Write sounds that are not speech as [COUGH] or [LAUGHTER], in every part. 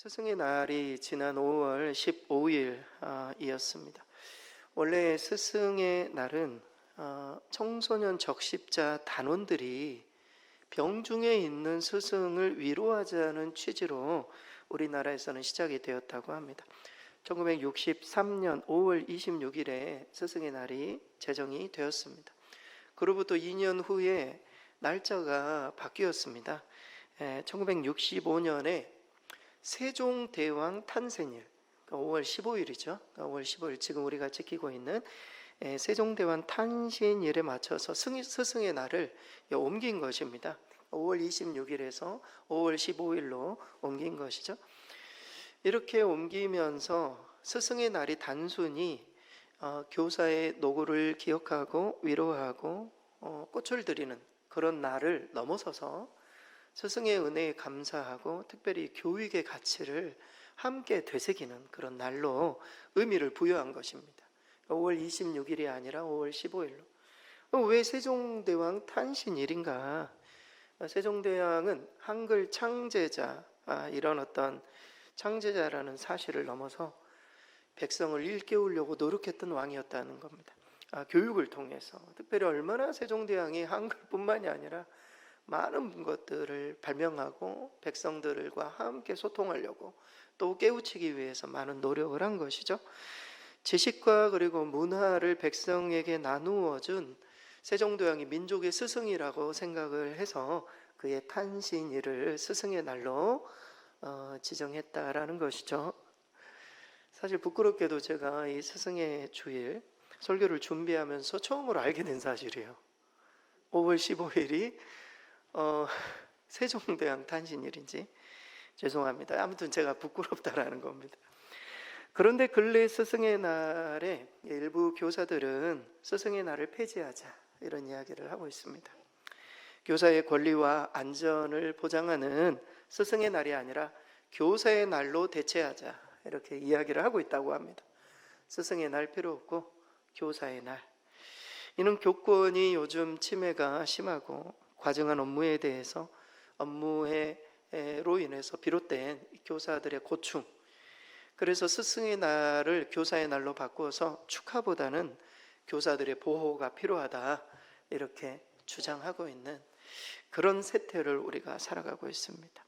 스승의 날이 지난 5월 15일이었습니다. 원래 스승의 날은 어, 청소년 적십자 단원들이 병중에 있는 스승을 위로하자는 취지로 우리나라에서는 시작이 되었다고 합니다. 1963년 5월 26일에 스승의 날이 제정이 되었습니다. 그로부터 2년 후에 날짜가 바뀌었습니다. 1965년에 세종대왕 탄생일, 5월 15일이죠. 5월 15일 지금 우리가 지키고 있는 예, 세종대왕 탄신일에 맞춰서 승- 스승의 날을 옮긴 것입니다. 5월 26일에서 5월 15일로 옮긴 것이죠. 이렇게 옮기면서 스승의 날이 단순히 어, 교사의 노고를 기억하고 위로하고 어, 꽃을 드리는 그런 날을 넘어서서 스승의 은혜에 감사하고 특별히 교육의 가치를 함께 되새기는 그런 날로 의미를 부여한 것입니다. 5월 26일이 아니라 5월 15일로. 왜 세종대왕 탄신일인가? 세종대왕은 한글 창제자, 아, 이런 어떤 창제자라는 사실을 넘어서 백성을 일깨우려고 노력했던 왕이었다는 겁니다. 아, 교육을 통해서 특별히 얼마나 세종대왕이 한글뿐만이 아니라 많은 것들을 발명하고 백성들과 함께 소통하려고 또 깨우치기 위해서 많은 노력을 한 것이죠. 지식과 그리고 문화를 백성에게 나누어 준 세종대왕이 민족의 스승이라고 생각을 해서 그의 탄신일을 스승의 날로 어, 지정했다라는 것이죠. 사실 부끄럽게도 제가 이 스승의 주일 설교를 준비하면서 처음으로 알게 된 사실이에요. 5월 15일이 어, [LAUGHS] 세종대왕 탄신일인지 죄송합니다. 아무튼 제가 부끄럽다라는 겁니다. 그런데 근래 스승의 날에 일부 교사들은 스승의 날을 폐지하자 이런 이야기를 하고 있습니다. 교사의 권리와 안전을 보장하는 스승의 날이 아니라 교사의 날로 대체하자 이렇게 이야기를 하고 있다고 합니다. 스승의 날 필요 없고 교사의 날. 이는 교권이 요즘 침해가 심하고 과정한 업무에 대해서 업무로 인해서 비롯된 교사들의 고충. 그래서 스승의 날을 교사의 날로 바꾸어서 축하보다는 교사들의 보호가 필요하다 이렇게 주장하고 있는 그런 세태를 우리가 살아가고 있습니다.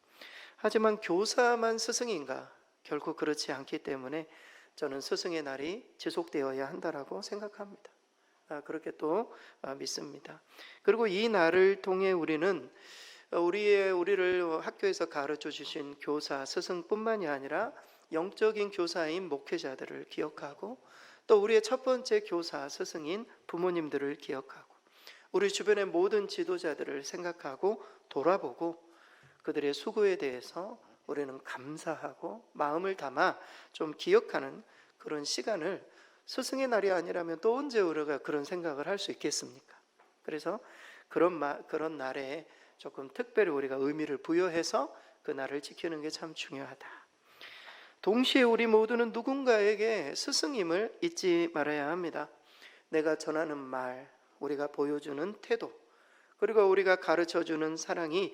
하지만 교사만 스승인가? 결코 그렇지 않기 때문에 저는 스승의 날이 지속되어야 한다라고 생각합니다. 아, 그렇게 또 아, 믿습니다. 그리고 이 날을 통해 우리는 우리의 우리를 학교에서 가르쳐 주신 교사 스승뿐만이 아니라 영적인 교사인 목회자들을 기억하고 또 우리의 첫 번째 교사 스승인 부모님들을 기억하고 우리 주변의 모든 지도자들을 생각하고 돌아보고 그들의 수고에 대해서 우리는 감사하고 마음을 담아 좀 기억하는 그런 시간을 스승의 날이 아니라면 또 언제 우리가 그런 생각을 할 수 있겠습니까? 그래서 그런 마, 그런 날에 조금 특별히 우리가 의미를 부여해서 그 날을 지키는 게 참 중요하다. 동시에 우리 모두는 누군가에게 스승임을 잊지 말아야 합니다. 내가 전하는 말, 우리가 보여주는 태도, 그리고 우리가 가르쳐 주는 사랑이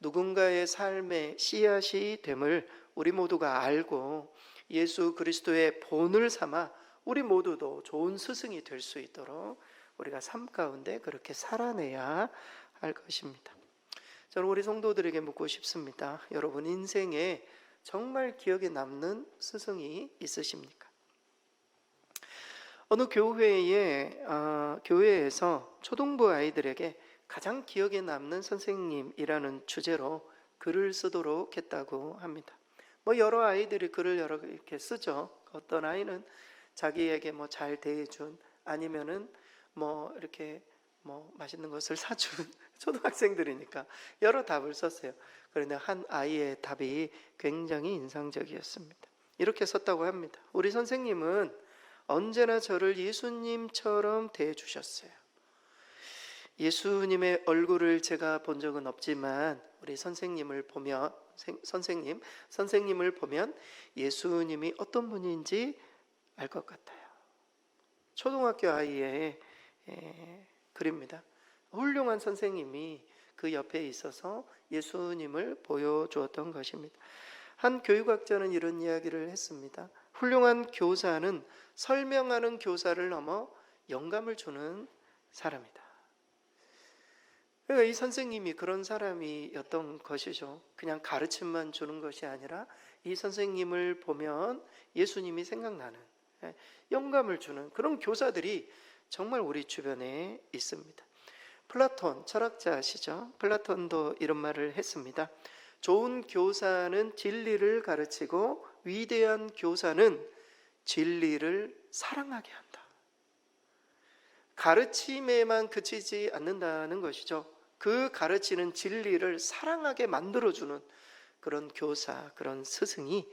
누군가의 삶의 씨앗이 됨을 우리 모두가 알고 예수 그리스도의 본을 삼아 우리 모두도 좋은 스승이 될 수 있도록 우리가 삶 가운데 그렇게 살아내야 할 것입니다. 저는 우리 성도들에게 묻고 싶습니다. 여러분 인생에 정말 기억에 남는 스승이 있으십니까? 어느 교회에 어, 교회에서 초등부 아이들에게 가장 기억에 남는 선생님이라는 주제로 글을 쓰도록 했다고 합니다. 뭐 여러 아이들이 글을 여러 이렇게 쓰죠. 어떤 아이는 자기에게 뭐 잘 대해준 아니면은 뭐 이렇게 뭐 맛있는 것을 [LAUGHS] 사준 초등학생들이니까 여러 답을 썼어요. 그런데 한 아이의 답이 굉장히 인상적이었습니다. 이렇게 썼다고 합니다. 우리 선생님은 언제나 저를 예수님처럼 대해 주셨어요. 예수님의 얼굴을 제가 본 적은 없지만 우리 선생님을 보면 선생님 선생님을 보면 예수님이 어떤 분인지 알 것 같아요. 초등학교 아이의 에, 글입니다. 훌륭한 선생님이 그 옆에 있어서 예수님을 보여주었던 것입니다. 한 교육학자는 이런 이야기를 했습니다. 훌륭한 교사는 설명하는 교사를 넘어 영감을 주는 사람이다. 그러니까 이 선생님이 그런 사람이었던 것이죠. 그냥 가르침만 주는 것이 아니라 이 선생님을 보면 예수님이 생각나는 예, 영감을 주는 그런 교사들이 정말 우리 주변에 있습니다. 플라톤 철학자시죠. 플라톤도 이런 말을 했습니다. 좋은 교사는 진리를 가르치고 위대한 교사는 진리를 사랑하게 한다. 가르침에만 그치지 않는다는 것이죠. 그 가르치는 진리를 사랑하게 만들어주는 그런 교사, 그런 스승이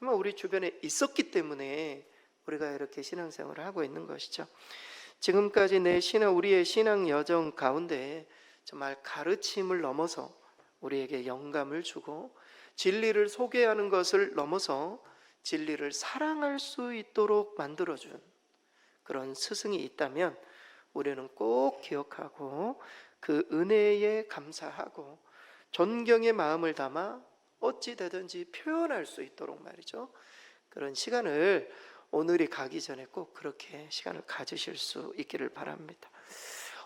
아마 우리 주변에 있었기 때문에 우리가 이렇게 신앙생활을 하고 있는 것이죠. 지금까지 내 신앙, 우리의 신앙 여정 가운데 정말 가르침을 넘어서 우리에게 영감을 주고 진리를 소개하는 것을 넘어서 진리를 사랑할 수 있도록 만들어준 그런 스승이 있다면 우리는 꼭 기억하고 그 은혜에 감사하고 존경의 마음을 담아 어찌 되든지 표현할 수 있도록 말이죠. 그런 시간을 오늘이 가기 전에 꼭 그렇게 시간을 가지실 수 있기를 바랍니다.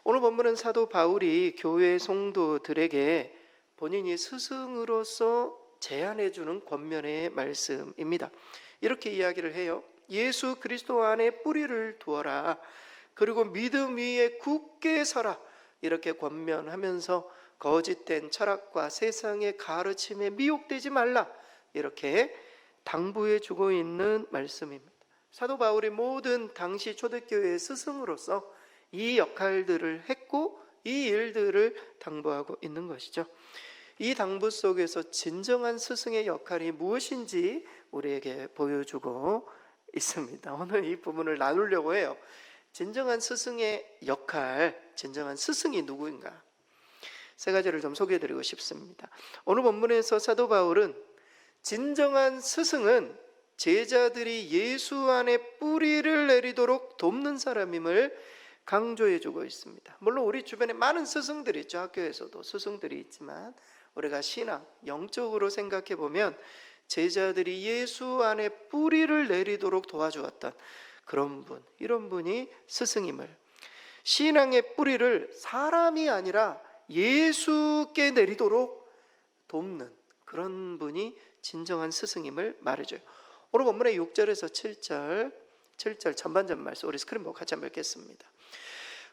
오늘 본문은 사도 바울이 교회 성도들에게 본인이 스승으로서 제안해 주는 권면의 말씀입니다. 이렇게 이야기를 해요. 예수 그리스도 안에 뿌리를 두어라. 그리고 믿음 위에 굳게 서라. 이렇게 권면하면서 거짓된 철학과 세상의 가르침에 미혹되지 말라. 이렇게 당부해 주고 있는 말씀입니다. 사도 바울이 모든 당시 초대교회의 스승으로서 이 역할들을 했고 이 일들을 당부하고 있는 것이죠. 이 당부 속에서 진정한 스승의 역할이 무엇인지 우리에게 보여주고 있습니다. 오늘 이 부분을 나누려고 해요. 진정한 스승의 역할, 진정한 스승이 누구인가? 세 가지를 좀 소개해 드리고 싶습니다. 오늘 본문에서 사도 바울은 진정한 스승은 제자들이 예수 안에 뿌리를 내리도록 돕는 사람임을 강조해 주고 있습니다. 물론 우리 주변에 많은 스승들이 있죠. 학교에서도 스승들이 있지만 우리가 신앙, 영적으로 생각해 보면 제자들이 예수 안에 뿌리를 내리도록 도와주었던 그런 분, 이런 분이 스승임을 신앙의 뿌리를 사람이 아니라 예수께 내리도록 돕는 그런 분이 진정한 스승임을 말해줘요. 오늘 본문의 6절에서 7절, 7절 전반전 말씀 우리 스크린 보고 같이 한번 읽겠습니다.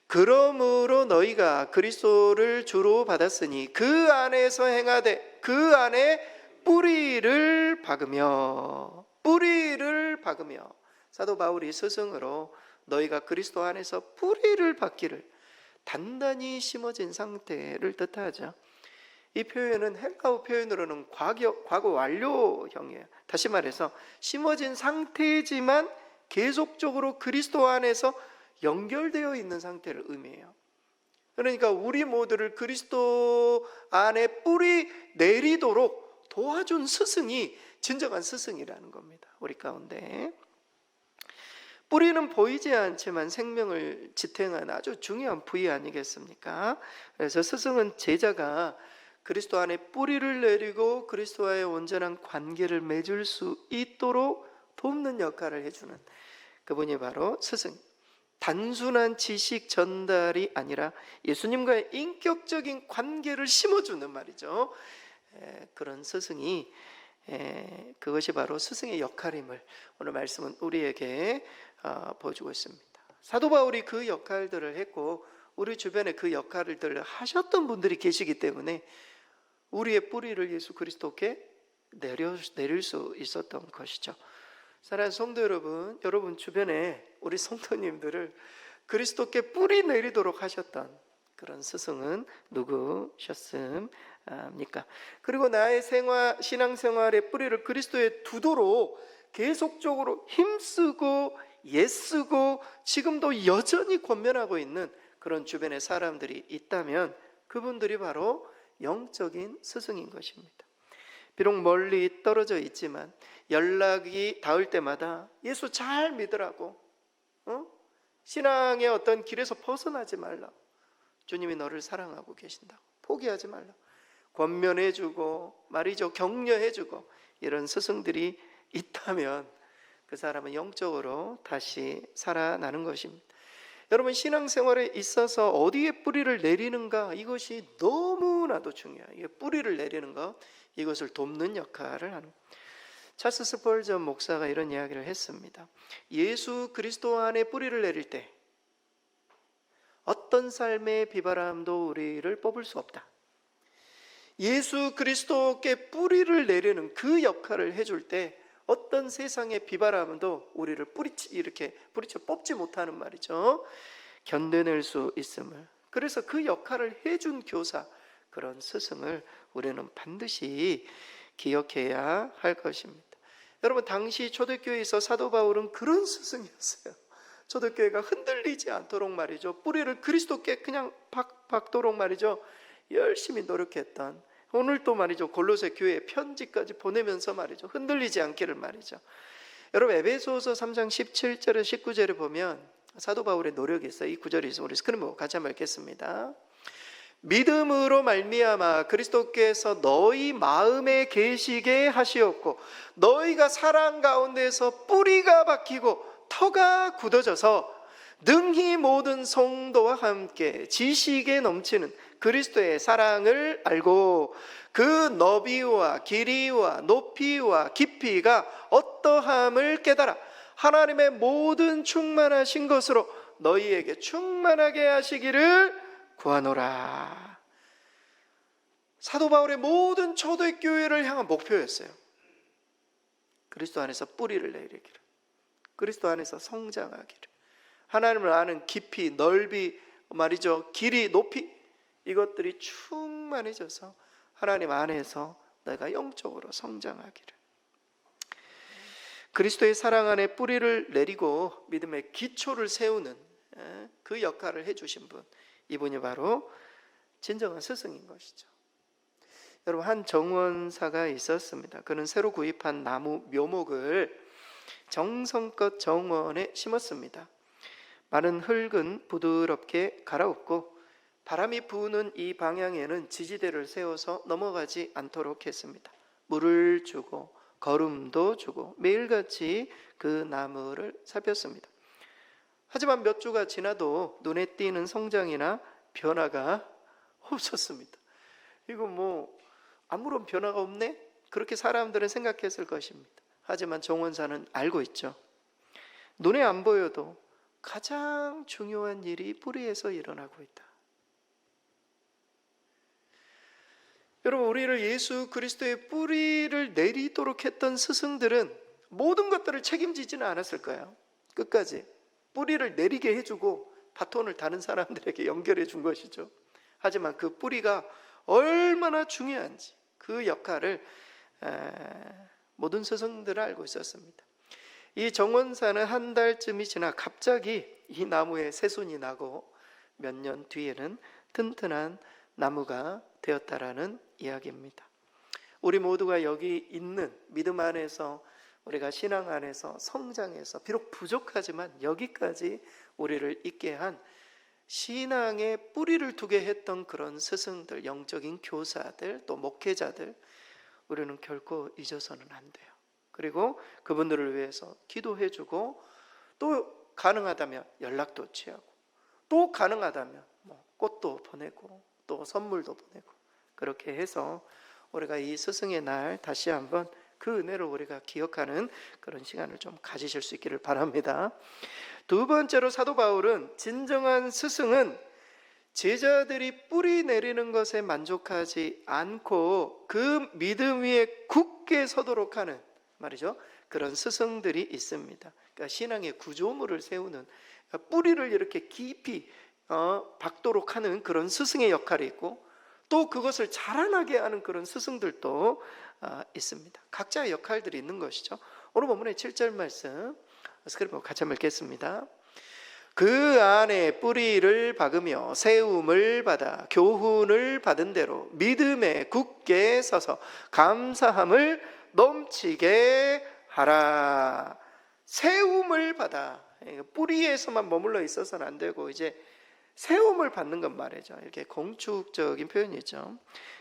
그러므로 너희가 그리스도를 주로 받았으니 그 안에서 행하되 그 안에 뿌리를 박으며 뿌리를 박으며 사도 바울이 스승으로 너희가 그리스도 안에서 뿌리를 박기를 단단히 심어진 상태를 뜻하죠. 이 표현은 헬라어 표현으로는 과거, 과거 완료형이에요. 다시 말해서 심어진 상태지만 계속적으로 그리스도 안에서 연결되어 있는 상태를 의미해요. 그러니까 우리 모두를 그리스도 안에 뿌리 내리도록 도와준 스승이 진정한 스승이라는 겁니다. 우리 가운데. 뿌리는 보이지 않지만 생명을 지탱한 아주 중요한 부위 아니겠습니까? 그래서 스승은 제자가 그리스도 안에 뿌리를 내리고 그리스도와의 온전한 관계를 맺을 수 있도록 돕는 역할을 해주는 그분이 바로 스승. 단순한 지식 전달이 아니라 예수님과의 인격적인 관계를 심어주는 말이죠. 에, 그런 스승이 에, 그것이 바로 스승의 역할임을 오늘 말씀은 우리에게 어, 보여주고 있습니다. 사도 바울이 그 역할들을 했고 우리 주변에 그 역할들을 하셨던 분들이 계시기 때문에 우리의 뿌리를 예수 그리스도께 내려, 내릴 수 있었던 것이죠. 사랑하는 성도 여러분, 여러분 주변에 우리 성도님들을 그리스도께 뿌리 내리도록 하셨던 그런 스승은 누구셨습니까? 그리고 나의 생활, 신앙생활의 뿌리를 그리스도에 두도록 계속적으로 힘쓰고 애쓰고 지금도 여전히 권면하고 있는 그런 주변의 사람들이 있다면 그분들이 바로 영적인 스승인 것입니다. 비록 멀리 떨어져 있지만 연락이 닿을 때마다 예수 잘 믿으라고 어? 신앙의 어떤 길에서 벗어나지 말라. 주님이 너를 사랑하고 계신다고 포기하지 말라. 권면해주고 말이죠 격려해주고 이런 스승들이 있다면 그 사람은 영적으로 다시 살아나는 것입니다. 여러분 신앙생활에 있어서 어디에 뿌리를 내리는가 이것이 너무나도 중요해요. 뿌리를 내리는 것 이것을 돕는 역할을 하는. 찰스 스펄전 목사가 이런 이야기를 했습니다. 예수 그리스도 안에 뿌리를 내릴 때 어떤 삶의 비바람도 우리를 뽑을 수 없다. 예수 그리스도께 뿌리를 내리는 그 역할을 해줄 때 어떤 세상의 비바람도 우리를 뿌리치 이렇게 뿌리쳐 뽑지 못하는 말이죠. 견뎌낼 수 있음을. 그래서 그 역할을 해준 교사 그런 스승을 우리는 반드시 기억해야 할 것입니다. 여러분 당시 초대교회에서 사도 바울은 그런 스승이었어요. 초대교회가 흔들리지 않도록 말이죠. 뿌리를 그리스도께 그냥 박, 박도록 말이죠. 열심히 노력했던 오늘 또 말이죠. 골로새 교회에 편지까지 보내면서 말이죠. 흔들리지 않기를 말이죠. 여러분 에베소서 3장 17절에 19절에 보면 사도 바울의 노력이 있어요. 이 구절이 있어요. 우리 스크린 보고 같이 한번 읽겠습니다. 믿음으로 말미암아 그리스도께서 너희 마음에 계시게 하시었고 너희가 사랑 가운데서 뿌리가 박히고 터가 굳어져서 능히 모든 성도와 함께 지식에 넘치는 그리스도의 사랑을 알고 그 너비와 길이와 높이와 깊이가 어떠함을 깨달아 하나님의 모든 충만하신 것으로 너희에게 충만하게 하시기를 구하노라. 사도 바울의 모든 초대교회를 향한 목표였어요. 그리스도 안에서 뿌리를 내리기를. 그리스도 안에서 성장하기를. 하나님을 아는 깊이, 넓이, 말이죠. 길이, 높이 이것들이 충만해져서 하나님 안에서 내가 영적으로 성장하기를. 그리스도의 사랑 안에 뿌리를 내리고 믿음의 기초를 세우는 예, 그 역할을 해주신 분, 이분이 바로 진정한 스승인 것이죠. 여러분 한 정원사가 있었습니다. 그는 새로 구입한 나무 묘목을 정성껏 정원에 심었습니다. 마른 흙은 부드럽게 갈아엎고 바람이 부는 이 방향에는 지지대를 세워서 넘어가지 않도록 했습니다. 물을 주고 거름도 주고 매일같이 그 나무를 살폈습니다. 하지만 몇 주가 지나도 눈에 띄는 성장이나 변화가 없었습니다. 이거 뭐 아무런 변화가 없네? 그렇게 사람들은 생각했을 것입니다. 하지만 정원사는 알고 있죠. 눈에 안 보여도 가장 중요한 일이 뿌리에서 일어나고 있다. 여러분, 우리를 예수 그리스도의 뿌리를 내리도록 했던 스승들은 모든 것들을 책임지지는 않았을 거예요. 끝까지. 뿌리를 내리게 해주고 바톤을 다른 사람들에게 연결해 준 것이죠. 하지만 그 뿌리가 얼마나 중요한지 그 역할을 모든 스승들은 알고 있었습니다. 이 정원사는 한 달쯤이 지나 갑자기 이 나무에 새순이 나고 몇 년 뒤에는 튼튼한 나무가 되었다라는 이야기입니다. 우리 모두가 여기 있는 믿음 안에서 우리가 신앙 안에서 성장해서 비록 부족하지만 여기까지 우리를 있게 한 신앙의 뿌리를 두게 했던 그런 스승들, 영적인 교사들, 또 목회자들 우리는 결코 잊어서는 안 돼요. 그리고 그분들을 위해서 기도해 주고 또 가능하다면 연락도 취하고 또 가능하다면 뭐 꽃도 보내고 또 선물도 보내고 그렇게 해서 우리가 이 스승의 날 다시 한번 그 은혜를 우리가 기억하는 그런 시간을 좀 가지실 수 있기를 바랍니다. 두 번째로 사도 바울은 진정한 스승은 제자들이 뿌리 내리는 것에 만족하지 않고 그 믿음 위에 굳게 서도록 하는 말이죠. 그런 스승들이 있습니다. 그러니까 신앙의 구조물을 세우는 그러니까 뿌리를 이렇게 깊이 어, 박도록 하는 그런 스승의 역할이 있고 또 그것을 자라나게 하는 그런 스승들도 어, 있습니다. 각자의 역할들이 있는 것이죠. 오늘 본문의 7절 말씀 스크립트 같이 한번 읽겠습니다. 그 안에 뿌리를 박으며 세움을 받아 교훈을 받은 대로 믿음에 굳게 서서 감사함을 넘치게 하라. 세움을 받아 뿌리에서만 머물러 있어서는 안 되고 이제 세움을 받는 건 말이죠. 이렇게 공축적인 표현이죠.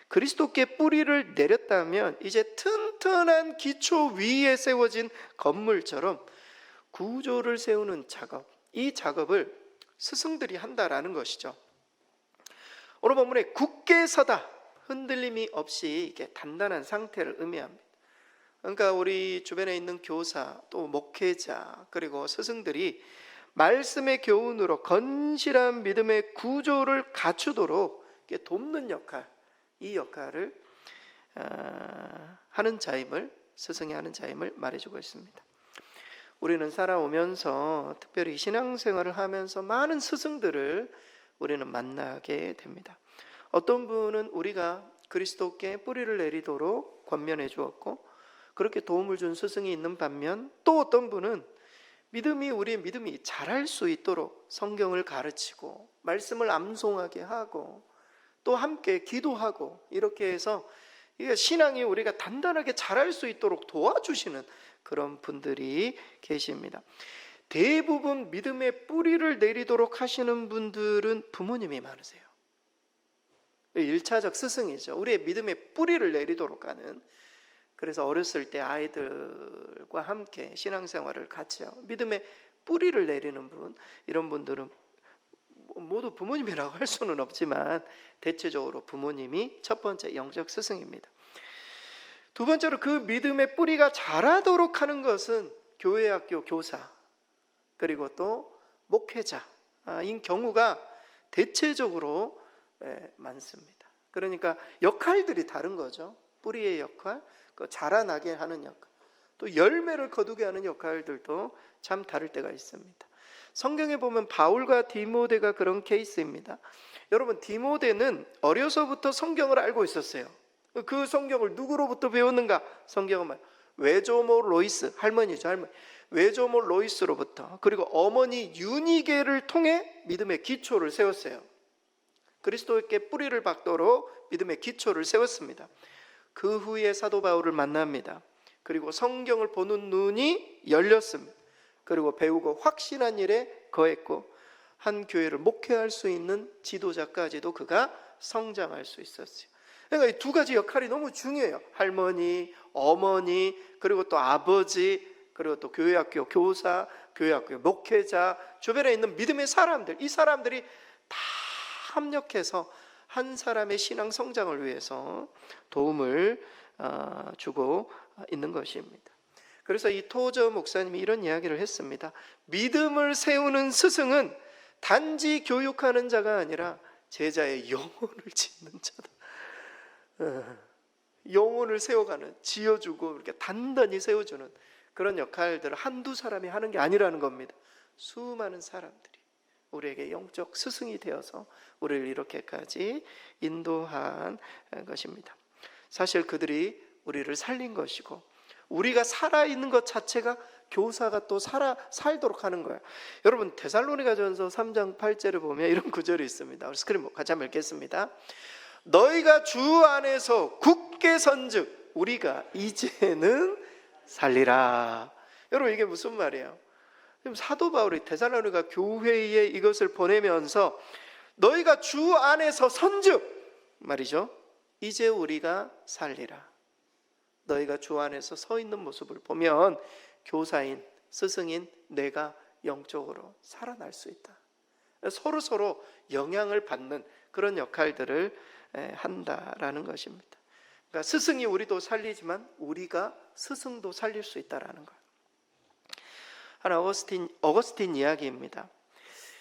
그리스도께 뿌리를 내렸다면 이제 튼튼한 기초 위에 세워진 건물처럼 구조를 세우는 작업, 이 작업을 스승들이 한다라는 것이죠. 오늘 본문에 굳게 서다 흔들림이 없이 이게 단단한 상태를 의미합니다. 그러니까 우리 주변에 있는 교사 또 목회자 그리고 스승들이 말씀의 교훈으로 건실한 믿음의 구조를 갖추도록 돕는 역할, 이 역할을 아, 하는 자임을 스승이 하는 자임을 말해주고 있습니다. 우리는 살아오면서 특별히 신앙생활을 하면서 많은 스승들을 우리는 만나게 됩니다. 어떤 분은 우리가 그리스도께 뿌리를 내리도록 권면해 주었고 그렇게 도움을 준 스승이 있는 반면 또 어떤 분은 믿음이 우리의 믿음이 자랄 수 있도록 성경을 가르치고 말씀을 암송하게 하고 또 함께 기도하고 이렇게 해서 신앙이 우리가 단단하게 자랄 수 있도록 도와주시는 그런 분들이 계십니다. 대부분 믿음의 뿌리를 내리도록 하시는 분들은 부모님이 많으세요. 1차적 스승이죠. 우리의 믿음의 뿌리를 내리도록 하는 그래서 어렸을 때 아이들과 함께 신앙생활을 같이 하고 믿음의 뿌리를 내리는 분 이런 분들은 모두 부모님이라고 할 수는 없지만 대체적으로 부모님이 첫 번째 영적 스승입니다. 두 번째로 그 믿음의 뿌리가 자라도록 하는 것은 교회 학교 교사 그리고 또 목회자인 경우가 대체적으로 예, 많습니다. 그러니까 역할들이 다른 거죠. 뿌리의 역할, 그 자라나게 하는 역할, 또 열매를 거두게 하는 역할들도 참 다를 때가 있습니다. 성경에 보면 바울과 디모데가 그런 케이스입니다. 여러분 디모데는 어려서부터 성경을 알고 있었어요. 그 성경을 누구로부터 배웠는가? 성경은 말 외조모 로이스 할머니죠 할머니 외조모 로이스로부터 그리고 어머니 유니게를 통해 믿음의 기초를 세웠어요. 그리스도께 뿌리를 박도록 믿음의 기초를 세웠습니다. 그 후에 사도 바울을 만납니다. 그리고 성경을 보는 눈이 열렸습니다. 그리고 배우고 확신한 일에 거했고 한 교회를 목회할 수 있는 지도자까지도 그가 성장할 수 있었어요. 그러니까 이 두 가지 역할이 너무 중요해요. 할머니, 어머니, 그리고 또 아버지, 그리고 또 교회학교 교사, 교회학교 목회자, 주변에 있는 믿음의 사람들, 이 사람들이 다 합력해서 한 사람의 신앙 성장을 위해서 도움을 어, 주고 있는 것입니다. 그래서 이 토저 목사님이 이런 이야기를 했습니다. 믿음을 세우는 스승은 단지 교육하는 자가 아니라 제자의 영혼을 짓는 자다. 어, 영혼을 세워가는, 지어주고 이렇게 단단히 세워주는 그런 역할들을 한두 사람이 하는 게 아니라는 겁니다. 수많은 사람들이 우리에게 영적 스승이 되어서 우리를 이렇게까지 인도한 것입니다. 사실 그들이 우리를 살린 것이고 우리가 살아 있는 것 자체가 교사가 또 살아 살도록 하는 거예요. 여러분 데살로니가전서 3장 8절을 보면 이런 구절이 있습니다. 우리 스크린 같이 한번 읽겠습니다. 너희가 주 안에서 굳게 선즉 우리가 이제는 살리라. 여러분 이게 무슨 말이에요? 사도 바울이 데살로니가 교회에 이것을 보내면서 너희가 주 안에서 선즉 말이죠. 이제 우리가 살리라. 너희가 주 안에서 서 있는 모습을 보면 교사인 스승인 내가 영적으로 살아날 수 있다. 서로 서로 영향을 받는 그런 역할들을 한다라는 것입니다. 그러니까 스승이 우리도 살리지만 우리가 스승도 살릴 수 있다라는 것. 하나 어거스틴 어거스틴 이야기입니다.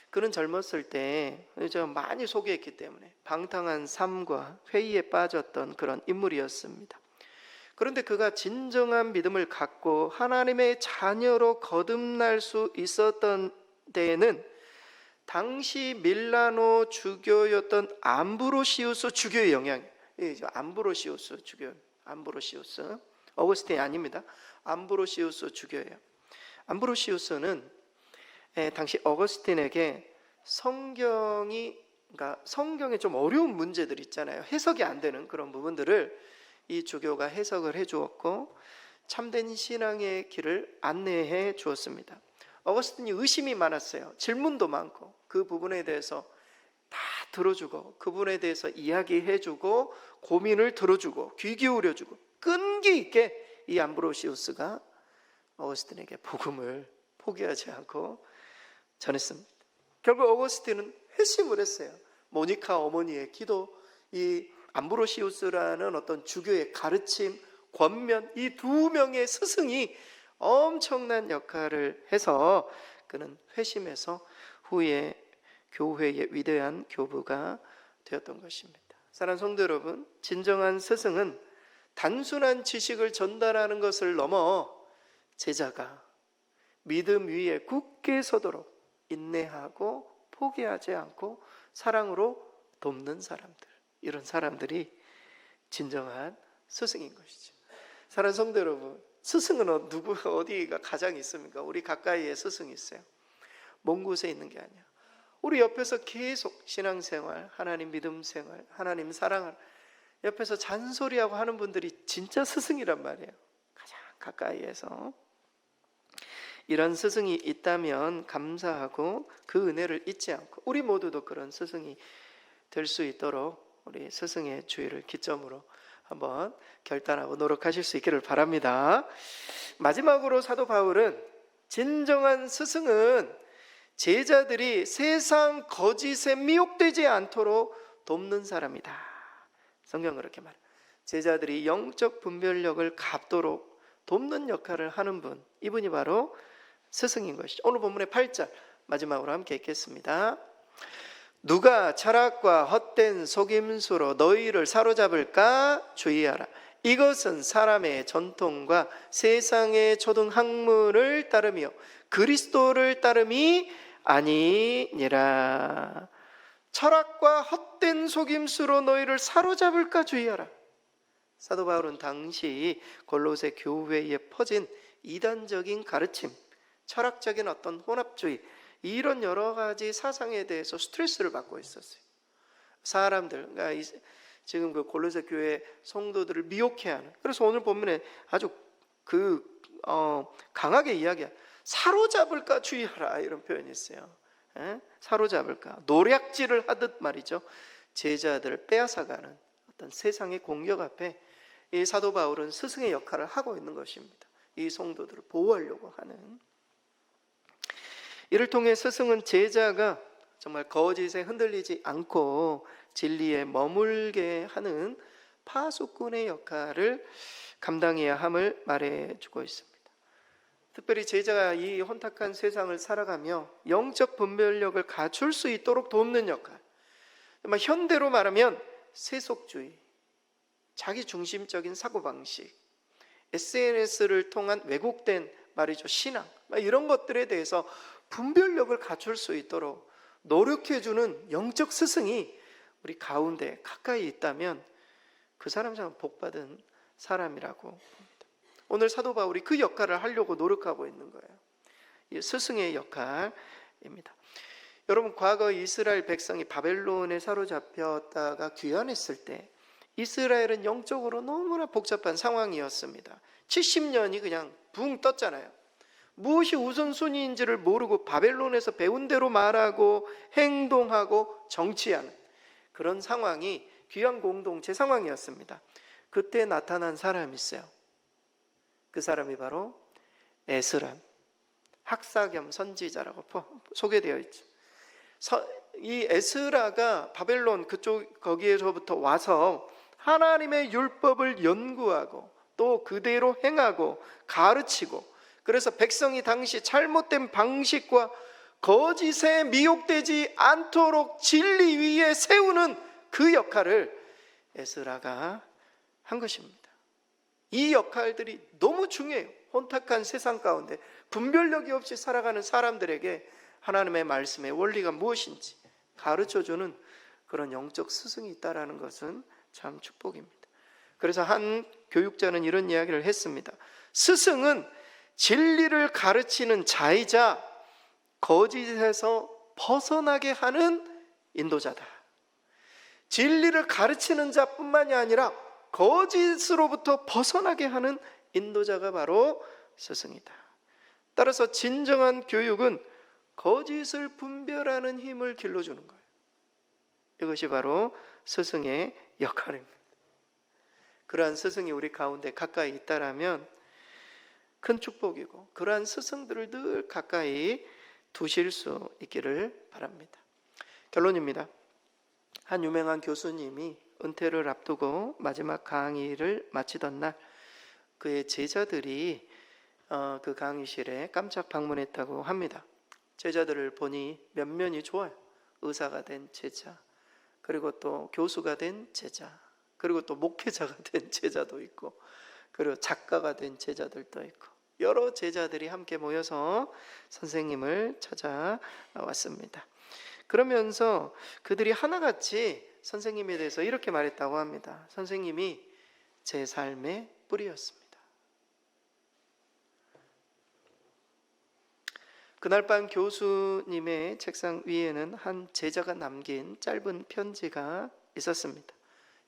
그는 젊었을 때 제가 많이 소개했기 때문에 방탕한 삶과 회의에 빠졌던 그런 인물이었습니다. 그런데 그가 진정한 믿음을 갖고 하나님의 자녀로 거듭날 수 있었던 때에는 당시 밀라노 주교였던 암브로시우스 주교의 영향, 암브로시우스 주교, 암브로시우스, 어거스틴이 아닙니다. 암브로시우스 주교예요. 암브로시우스는 당시 어거스틴에게 성경이 그러니까 성경에 좀 어려운 문제들 있잖아요. 해석이 안 되는 그런 부분들을 이 주교가 해석을 해 주었고 참된 신앙의 길을 안내해 주었습니다. 어거스틴이 의심이 많았어요. 질문도 많고 그 부분에 대해서 들어주고 그분에 대해서 이야기해 주고 고민을 들어주고 귀 기울여 주고 끈기 있게 이 암브로시우스가 어거스틴에게 복음을 포기하지 않고 전했습니다. 결국 어거스틴은 회심을 했어요. 모니카 어머니의 기도, 이 암브로시우스라는 어떤 주교의 가르침, 권면 이 두 명의 스승이 엄청난 역할을 해서 그는 회심해서 후에 교회의 위대한 교부가 되었던 것입니다. 사랑하는 성도 여러분, 진정한 스승은 단순한 지식을 전달하는 것을 넘어 제자가 믿음 위에 굳게 서도록 인내하고 포기하지 않고 사랑으로 돕는 사람들. 이런 사람들이 진정한 스승인 것이죠. 사랑하는 성도 여러분, 스승은 어- 누구 어디가 가장 있습니까? 우리 가까이에 스승이 있어요. 먼 곳에 있는 게 아니야. 우리 옆에서 계속 신앙생활, 하나님 믿음 생활, 하나님 사랑을 옆에서 잔소리하고 하는 분들이 진짜 스승이란 말이에요. 가장 가까이에서 이런 스승이 있다면 감사하고 그 은혜를 잊지 않고 우리 모두도 그런 스승이 될 수 있도록 우리 스승의 주의를 기점으로 한번 결단하고 노력하실 수 있기를 바랍니다. 마지막으로 사도 바울은 진정한 스승은 제자들이 세상 거짓에 미혹되지 않도록 돕는 사람이다. 성경 그렇게 말해. 제자들이 영적 분별력을 갖도록 돕는 역할을 하는 분, 이분이 바로 스승인 것이죠. 오늘 본문의 8절 마지막으로 함께 읽겠습니다. 누가 철학과 헛된 속임수로 너희를 사로잡을까 주의하라. 이것은 사람의 전통과 세상의 초등 학문을 따르며 그리스도를 따름이 아니니라. 철학과 헛된 속임수로 너희를 사로잡을까 주의하라. 사도 바울은 당시 골로새 교회에 퍼진 이단적인 가르침, 철학적인 어떤 혼합주의 이런 여러 가지 사상에 대해서 스트레스를 받고 있었어요. 사람들, 그러니까 이- 지금 그 골로새 교회 성도들을 미혹해하는. 그래서 오늘 본문에 아주 그 어, 강하게 이야기야. 사로잡을까 주의하라 이런 표현이 있어요. 예? 사로잡을까 노략질을 하듯 말이죠. 제자들을 빼앗아가는 어떤 세상의 공격 앞에 이 사도 바울은 스승의 역할을 하고 있는 것입니다. 이 성도들을 보호하려고 하는 이를 통해 스승은 제자가 정말 거짓에 흔들리지 않고 진리에 머물게 하는 파수꾼의 역할을 감당해야 함을 말해주고 있습니다. 특별히 제자가 이 혼탁한 세상을 살아가며 영적 분별력을 갖출 수 있도록 돕는 역할. 현대로 말하면 세속주의, 자기 중심적인 사고방식, SNS를 통한 왜곡된 말이죠. 신앙. 이런 것들에 대해서 분별력을 갖출 수 있도록 노력해주는 영적 스승이 우리 가운데 가까이 있다면 그 사람 참 복받은 사람이라고 봅니다. 오늘 사도 바울이 그 역할을 하려고 노력하고 있는 거예요. 이 스승의 역할입니다. 여러분 과거 이스라엘 백성이 바벨론에 사로잡혔다가 귀환했을 때 이스라엘은 영적으로 너무나 복잡한 상황이었습니다. 70년이 그냥 붕 떴잖아요. 무엇이 우선순위인지를 모르고 바벨론에서 배운 대로 말하고 행동하고 정치하는 그런 상황이 귀한 공동체 상황이었습니다. 그때 나타난 사람이 있어요. 그 사람이 바로 에스람, 학사 겸 선지자라고 포- 소개되어 있죠. 서- 이 에스라가 바벨론 그쪽 거기에서부터 와서 하나님의 율법을 연구하고 또 그대로 행하고 가르치고 그래서 백성이 당시 잘못된 방식과 거짓에 미혹되지 않도록 진리 위에 세우는 그 역할을 에스라가 한 것입니다. 이 역할들이 너무 중요해요. 혼탁한 세상 가운데 분별력이 없이 살아가는 사람들에게 하나님의 말씀의 원리가 무엇인지 가르쳐 주는 그런 영적 스승이 있다라는 것은 참 축복입니다. 그래서 한 교육자는 이런 이야기를 했습니다. 스승은 진리를 가르치는 자이자 거짓에서 벗어나게 하는 인도자다. 진리를 가르치는 자뿐만이 아니라 거짓으로부터 벗어나게 하는 인도자가 바로 스승이다. 따라서 진정한 교육은 거짓을 분별하는 힘을 길러주는 거예요. 이것이 바로 스승의 역할입니다. 그러한 스승이 우리 가운데 가까이 있다라면 큰 축복이고 그러한 스승들을 늘 가까이 두실 수 있기를 바랍니다. 결론입니다. 한 유명한 교수님이 은퇴를 앞두고 마지막 강의를 마치던 날 그의 제자들이 어, 그 강의실에 깜짝 방문했다고 합니다. 제자들을 보니 면면이 좋아요. 의사가 된 제자, 그리고 또 교수가 된 제자, 그리고 또 목회자가 [LAUGHS] 된 제자도 있고, 그리고 작가가 된 제자들도 있고, 여러 제자들이 함께 모여서 선생님을 찾아왔습니다. 그러면서 그들이 하나같이 선생님에 대해서 이렇게 말했다고 합니다. 선생님이 제 삶의 뿌리였습니다. 그날 밤 교수님의 책상 위에는 한 제자가 남긴 짧은 편지가 있었습니다.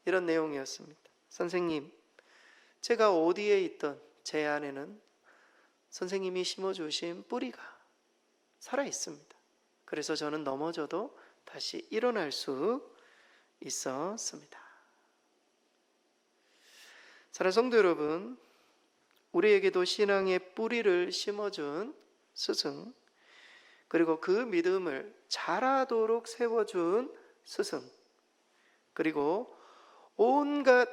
이런 내용이었습니다. 선생님, 제가 어디에 있던 제 안에는 선생님이 심어주신 뿌리가 살아 있습니다. 그래서 저는 넘어져도 다시 일어날 수 있었습니다. 사랑 성도 여러분, 우리에게도 신앙의 뿌리를 심어준 스승, 그리고 그 믿음을 자라도록 세워준 스승, 그리고 온갖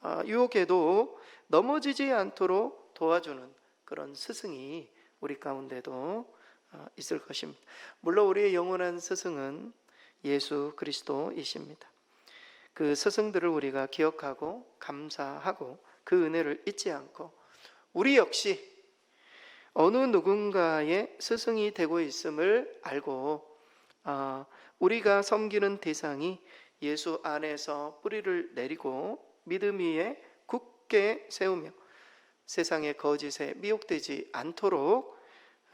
아, 유혹에도 넘어지지 않도록 도와주는 그런 스승이 우리 가운데도 아, 있을 것입니다. 물론 우리의 영원한 스승은 예수 그리스도이십니다. 그 스승들을 우리가 기억하고 감사하고 그 은혜를 잊지 않고 우리 역시 어느 누군가의 스승이 되고 있음을 알고 아, 우리가 섬기는 대상이 예수 안에서 뿌리를 내리고 믿음 위에 굳게 세우며 세상의 거짓에 미혹되지 않도록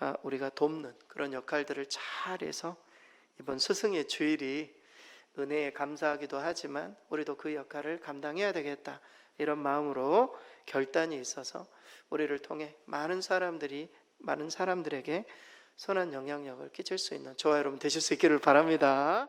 아, 우리가 돕는 그런 역할들을 잘해서 이번 스승의 주일이 은혜에 감사하기도 하지만 우리도 그 역할을 감당해야 되겠다 이런 마음으로 결단이 있어서 우리를 통해 많은 사람들이 많은 사람들에게 선한 영향력을 끼칠 수 있는 저와 여러분 되실 수 있기를 바랍니다.